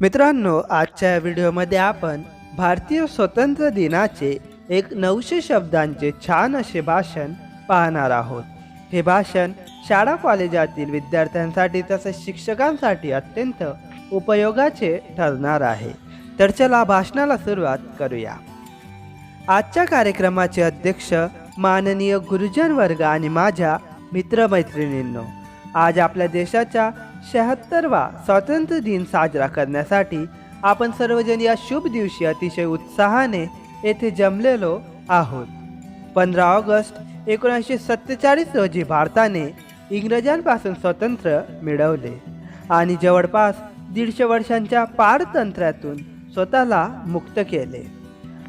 मित्रांनो आजच्या या व्हिडिओमध्ये आपण भारतीय स्वतंत्र दिनाचे एक नऊशे शब्दांचे छान असे भाषण पाहणार आहोत. हे भाषण शाळा कॉलेजातील विद्यार्थ्यांसाठी तसेच शिक्षकांसाठी अत्यंत उपयोगाचे ठरणार आहे. तर चला भाषणाला सुरुवात करूया. आजच्या कार्यक्रमाचे अध्यक्ष माननीय गुरुजन वर्ग आणि माझ्या मित्रमैत्रिणींनो आज आपल्या देशाच्या शहात्तरवा स्वातंत्र्य दिन साजरा करण्यासाठी आपण सर्वजण या शुभ दिवशी अतिशय उत्साहाने येथे जमलेलो आहोत. पंधरा ऑगस्ट एकोणीसशे सत्तेचाळीस रोजी भारताने इंग्रजांपासून स्वातंत्र्य मिळवले आणि जवळपास दीडशे वर्षांच्या पारतंत्र्यातून स्वतःला मुक्त केले.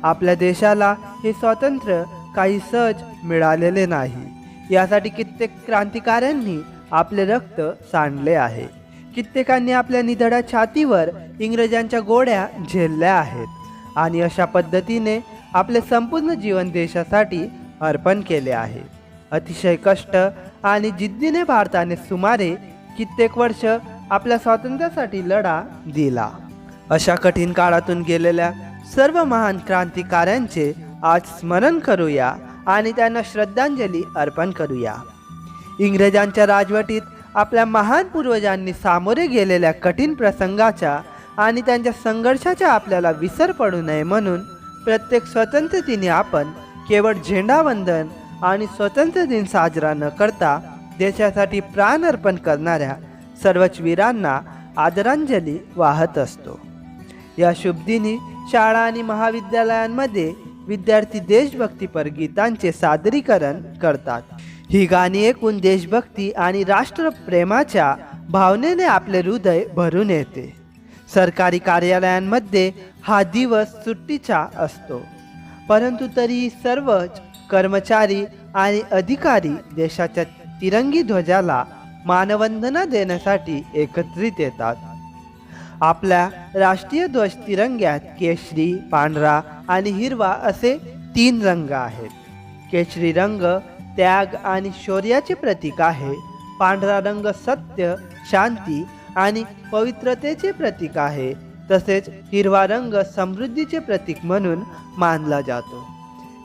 आपल्या देशाला हे स्वातंत्र्य काही सहज मिळालेले नाही. यासाठी कित्येक क्रांतिकाऱ्यांनी आपले रक्त सांडले आहे. कित्येकांनी आपल्या निधड्या छातीवर इंग्रजांच्या गोड्या झेलल्या आहेत आणि अशा पद्धतीने आपले संपूर्ण जीवन देशासाठी अर्पण केले आहे. अतिशय कष्ट आणि जिद्दीने भारताने सुमारे कित्येक वर्ष आपल्या स्वातंत्र्यासाठी लढा दिला. अशा कठीण काळातून गेलेल्या सर्व महान क्रांतिकाऱ्यांचे आज स्मरण करूया आणि त्यांना श्रद्धांजली अर्पण करूया. इंग्रजांच्या राजवटीत आपल्या महान पूर्वजांनी सामोरे गेलेल्या कठीण प्रसंगाच्या आणि त्यांच्या संघर्षाच्या आपल्याला विसर पडू नये म्हणून प्रत्येक स्वतंत्रतेने दिनी आपण केवळ झेंडावंदन आणि स्वतंत्र दिन साजरा न करता देशासाठी प्राण अर्पण करणाऱ्या सर्वच वीरांना आदरांजली वाहत असतो. या शुभदिनी शाळा आणि महाविद्यालयांमध्ये विद्यार्थी देशभक्तीपर गीतांचे सादरीकरण करतात. ही गाणी ऐकून देशभक्ती आणि राष्ट्रप्रेमाच्या भावनेने आपले हृदय भरून येते. सरकारी कार्यालयांमध्ये हा दिवस सुट्टीचा असतो. परंतु तरीही सर्वच कर्मचारी आणि अधिकारी देशाच्या तिरंगी ध्वजाला मानवंदना देण्यासाठी एकत्रित येतात. आपल्या राष्ट्रीय ध्वज तिरंग्यात केशरी पांढरा आणि हिरवा असे तीन रंग आहेत. केशरी रंग त्याग आणि शौर्याचे प्रतीक आहे. पांढरा रंग सत्य शांती आणि पवित्रतेचे प्रतीक आहे. तसेच हिरवा रंग समृद्धीचे प्रतीक म्हणून मानला जातो.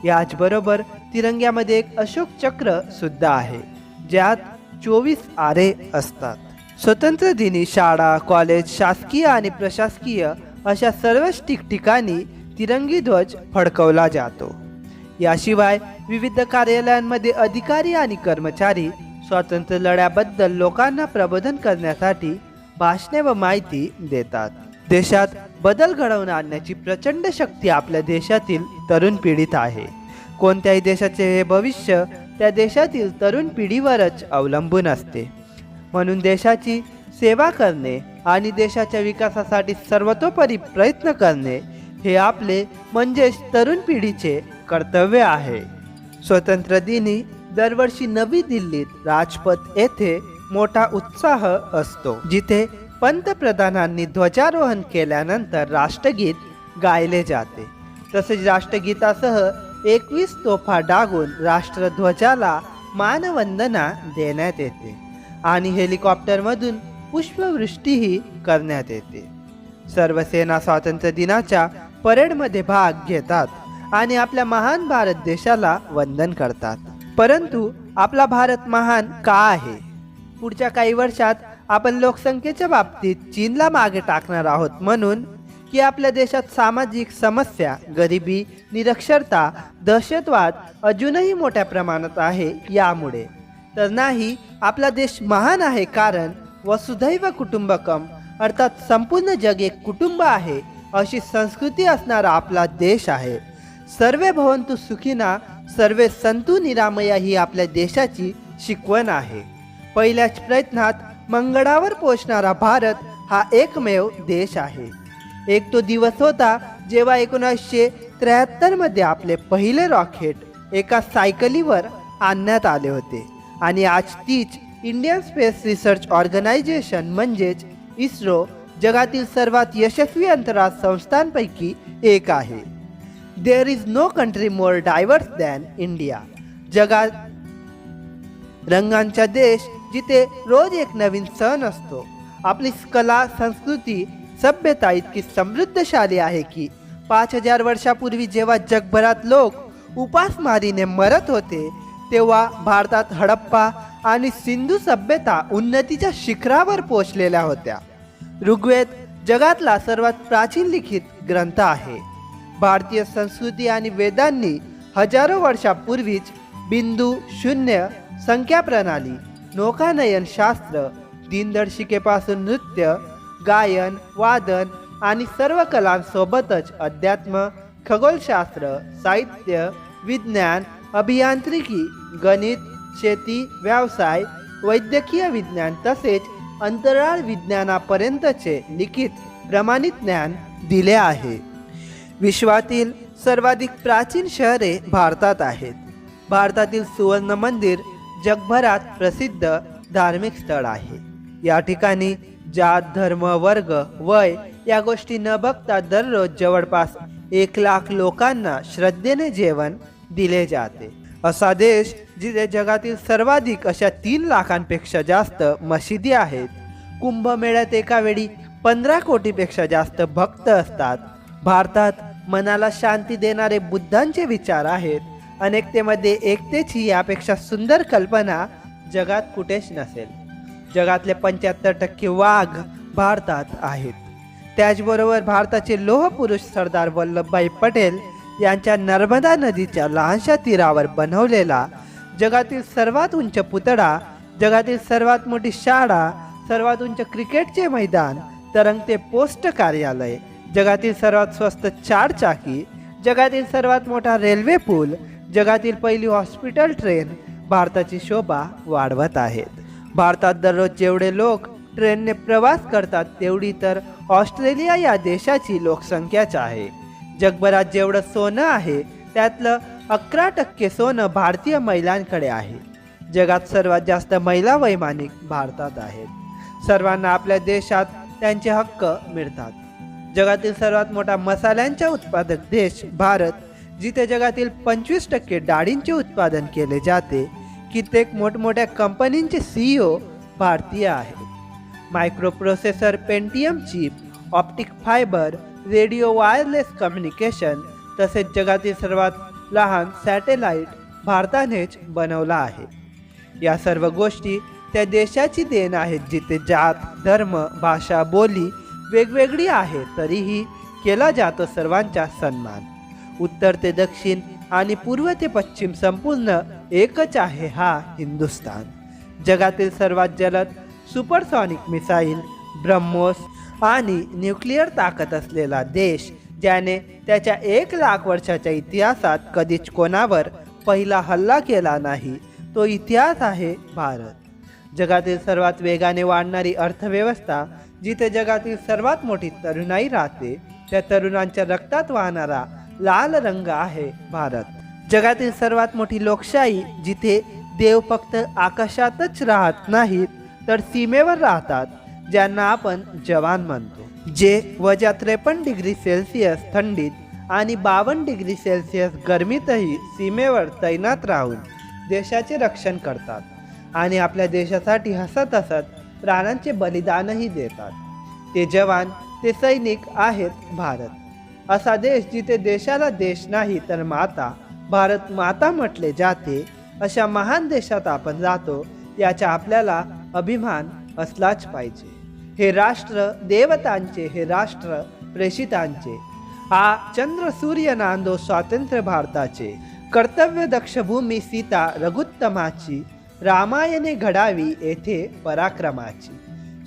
याचबरोबर तिरंग्यामध्ये एक अशोक चक्र सुद्धा आहे ज्यात चोवीस आरे असतात. स्वतंत्र दिनी शाळा कॉलेज शासकीय आणि प्रशासकीय अशा सर्वच ठिकठिकाणी तिरंगी ध्वज फडकवला जातो. याशिवाय विविध कार्यालयांमध्ये अधिकारी आणि कर्मचारी स्वातंत्र्य लढ्याबद्दल लोकांना प्रबोधन करण्यासाठी भाषणे व माहिती देतात. देशात बदल घडवून आणण्याची प्रचंड शक्ती आपल्या देशातील तरुण पिढीत आहे. कोणत्याही देशाचे हे भविष्य त्या देशातील तरुण पिढीवरच अवलंबून असते. म्हणून देशाची सेवा करणे आणि देशाच्या विकासासाठी सर्वतोपरी प्रयत्न करणे हे आपले म्हणजेच तरुण पिढीचे कर्तव्य आहे. स्वतंत्र दिनी दरवर्षी नवी दिल्लीत राजपथ येथे मोठा उत्साह असतो. जिथे पंतप्रधानांनी ध्वजारोहण केल्यानंतर राष्ट्रगीत गायले जाते. तसेच राष्ट्रगीतासह एकवीस तोफा डागून राष्ट्रध्वजाला मानवंदना देण्यात येते आणि हेलिकॉप्टरमधून पुष्पवृष्टीही करण्यात येते. सर्व सेना स्वातंत्र्य दिनाच्या परेडमध्ये भाग घेतात. आणि आपल्या महान भारत देशाला वंदन करतात. परंतु आपला भारत महान का आहे? पुढच्या काही वर्षात आपण लोकसंख्येच्या बाबतीत चीनला मागे टाकणार आहोत म्हणून की आपल्या देशात सामाजिक समस्या गरिबी निरक्षरता दहशतवाद अजूनही मोठ्या प्रमाणात आहे यामुळे. तर नाही आपला देश महान आहे कारण वसुधैव कुटुंबकम अर्थात संपूर्ण जग एक कुटुंब आहे अशी संस्कृती असणारा आपला देश आहे. सर्वे भवंतु सुखीना सर्वे संतू निरामया ही आपल्या देशाची शिकवण आहे. पहिल्याच प्रयत्नात मंगळावर पोचणारा भारत हा एकमेव देश आहे. एक तो दिवस होता जेव्हा एकोणीसशे त्र्याहत्तरमध्ये आपले पहिले रॉकेट एका सायकलीवर आणण्यात आले होते. आणि आज तीच इंडियन स्पेस रिसर्च ऑर्गनायझेशन म्हणजेच इस्रो जगातील सर्वात यशस्वी अंतराळ संस्थांपैकी एक आहे. There is no country more diverse than India जगात रंगांचा देश जिथे रोज एक नवीन सण असतो. आपली कला संस्कृती सभ्यता इतकी समृद्धशाली आहे की पाच हजार वर्षापूर्वी जेव्हा जगभरात लोक उपासमारीने मरत होते तेव्हा भारतात हडप्पा आणि सिंधू सभ्यता उन्नतीच्या शिखरावर पोचलेल्या होत्या. ऋग्वेद जगातला सर्वात प्राचीन लिखित ग्रंथ आहे. भारतीय संस्कृती आणि वेदांनी हजारो वर्षापूर्वीच बिंदू शून्य संख्या प्रणाली नौकानयन शास्त्र दिनदर्शिकेपासून नृत्य गायन वादन आणि सर्व कलांसोबतच अध्यात्म खगोलशास्त्र साहित्य विज्ञान अभियांत्रिकी गणित शेती व्यवसाय वैद्यकीय विज्ञान तसेच अंतराळ विज्ञानापर्यंतचे लिखित प्रमाणित ज्ञान दिले आहे. विश्वातील सर्वाधिक प्राचीन शहरे भारतात आहेत. भारतातील सुवर्ण मंदिर जगभरात प्रसिद्ध धार्मिक स्थळ आहे. या ठिकाणी जात धर्म वर्ग वय या गोष्टी न बघता दररोज जवळपास एक लाख लोकांना श्रद्धेने जेवण दिले जाते. असा देश जिथे जगातील सर्वाधिक अशा तीन लाखांपेक्षा जास्त मशिदी आहेत. कुंभमेळ्यात एका वेळी पंधरा कोटीपेक्षा जास्त भक्त असतात. भारतात मनाला शांती देणारे बुद्धांचे विचार आहेत. अनेकतेमध्ये एकतेची यापेक्षा सुंदर कल्पना जगात कुठेच नसेल. जगातले पंच्याहत्तर टक्के वाघ भारतात आहेत. त्याचबरोबर भारताचे लोहपुरुष सरदार वल्लभभाई पटेल यांच्या नर्मदा नदीच्या लहानशा तीरावर बनवलेला जगातील सर्वात उंच पुतळा जगातील सर्वात मोठी शाळा सर्वात उंच क्रिकेटचे मैदान तरंगते पोस्ट कार्यालय जगातील सर्वात स्वस्त चार चाकी जगातील सर्वात मोठा रेल्वे पूल जगातील पहिली हॉस्पिटल ट्रेन भारताची शोभा वाढवत आहेत. भारतात दररोज जेवढे लोक ट्रेनने प्रवास करतात तेवढी तर ऑस्ट्रेलिया या देशाची लोकसंख्याच आहे. जगभरात जेवढं सोनं आहे त्यातलं अकरा टक्के सोनं भारतीय महिलांकडे आहे. जगात सर्वात जास्त महिला वैमानिक भारतात आहेत. सर्वांना आपल्या देशात त्यांचे हक्क मिळतात. जगातील सर्वात मोठा मसाल्यांचा उत्पादक देश भारत जिथे जगातील पंचवीस टक्के डाळींचे उत्पादन केले जाते. कित्येक मोठमोठ्या कंपनींचे सीईओ भारतीय आहेत. Micro processor Pentium chip optic fibre radio wireless communication तसेच जगातील सर्वात लहान सॅटेलाइट भारतानेच बनवला आहे. या सर्व गोष्टी त्या देशाची देण आहेत जिथे जात धर्म भाषा बोली वेगवेगळी आहे तरीही केला जातो सर्वांचा सन्मान. उत्तर ते दक्षिण आणि पूर्व ते पश्चिम संपूर्ण एकच आहे हा हिंदुस्तान जगातील सर्वात जलद सुपरसॉनिक मिसाईल ब्रह्मोस आणि न्यूक्लिअर ताकद असलेला देश ज्याने त्याच्या एक लाख वर्षाच्या इतिहासात कधीच कोणावर पहिला हल्ला केला नाही तो इतिहास आहे भारत. जगातील सर्वात वेगाने वाढणारी अर्थव्यवस्था जिथे जगातील सर्वात मोठी तरुणाई राहते त्या तरुणांच्या रक्तात वाहणारा लाल रंग आहे भारत. जगातील सर्वात मोठी लोकशाही जिथे देव फक्त आकाशातच राहत नाहीत तर सीमेवर राहतात ज्यांना आपण जवान म्हणतो. जे वजा त्रेपन्न डिग्री सेल्सिअस थंडीत आणि बावन्न डिग्री सेल्सिअस गरमीतही सीमेवर तैनात राहून देशाचे रक्षण करतात आणि आपल्या देशासाठी हसत हसत प्राणांचे बलिदानही देतात. ते जवान ते सैनिक आहेत भारत. असा देश जिथे देशाला देश नाही तर माता भारत माता म्हटले जाते अशा महान देशात आपण जातो याचा आपल्याला अभिमान असलाच पाहिजे. हे राष्ट्र देवतांचे हे राष्ट्र प्रेषितांचे. हा चंद्र सूर्य नांदो स्वातंत्र्य भारताचे. कर्तव्य दक्ष भूमी सीता रघुत्तमाची रामायणे घडावी येथे पराक्रमाची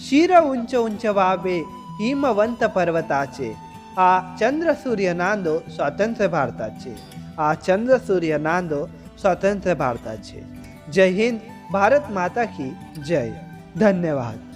शिर उंच उंच व्हावे हिमवंत पर्वताचे हा चंद्र सूर्य नांदो स्वातंत्र्य भारताचे हा चंद्र सूर्य नांदो स्वातंत्र्य भारताचे जय हिंद भारत माता की जय धन्यवाद